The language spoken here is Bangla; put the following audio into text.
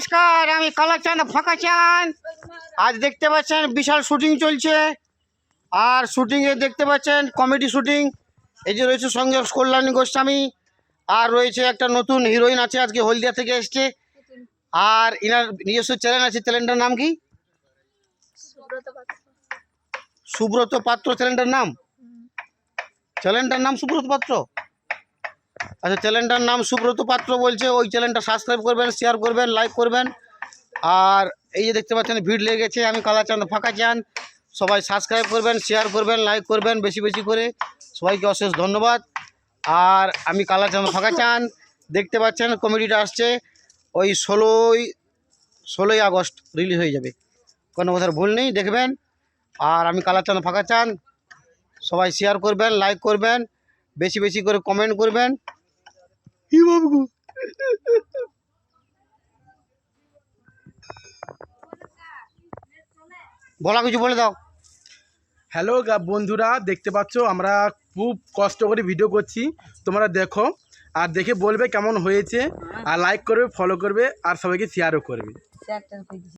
নমস্কার আমি কালাচাঁদ ফাঁকা চাঁদ আজ দেখতে পাচ্ছেন বিশাল শুটিং চলছে। আর শুটিংয়ে দেখতে পাচ্ছেন কমেডি শুটিং। এই যে রয়েছে সঙ্গে কল্যাণী গোস্বামী। আর রয়েছে একটা নতুন হিরোইন আছে আজকে হলদিয়া থেকে এসছে। আর ইনার নিজস্ব চ্যানেল আছে চ্যানেলটার নাম কি? সুব্রত পাত্র। চ্যানেলটার নাম? চ্যানেলটার নাম সুব্রত পাত্র? আচ্ছা চ্যানেলটার নাম সুব্রত পাত্র বলছে। ওই চ্যানেলটা সাবস্ক্রাইব করবেন শেয়ার করবেন লাইক করবেন। আর এই যে দেখতে পাচ্ছেন, ভিড় লেগে গেছে আমি কালাচাঁদ ফাঁকা চান সবাই সাবস্ক্রাইব করবেন শেয়ার করবেন লাইক করবেন, বেশি বেশি করে। সবাইকে অশেষ ধন্যবাদ। আর আমি কালাচাঁদ ফাঁকা চান দেখতে পাচ্ছেন কমেডিটা আসছে। ওই ষোলোই ষোলোই আগস্ট রিলিজ হয়ে যাবে। কোনো কথার ভুল নেই, দেখবেন। আর আমি কালাচাঁদ ফাঁকা চান সবাই শেয়ার করবেন লাইক করবেন, বেশি বেশি করে কমেন্ট করবেন। ই বাবু বলা কিছু বলে দাও। হ্যালো গা- বন্ধুরা দেখতে পাচ্ছ আমরা খুব কষ্ট করে ভিডিও করছি। তোমরা দেখো আর দেখে বলবে কেমন হয়েছে। আর লাইক করবে ফলো করবে আর সবাইকে শেয়ারও করবে।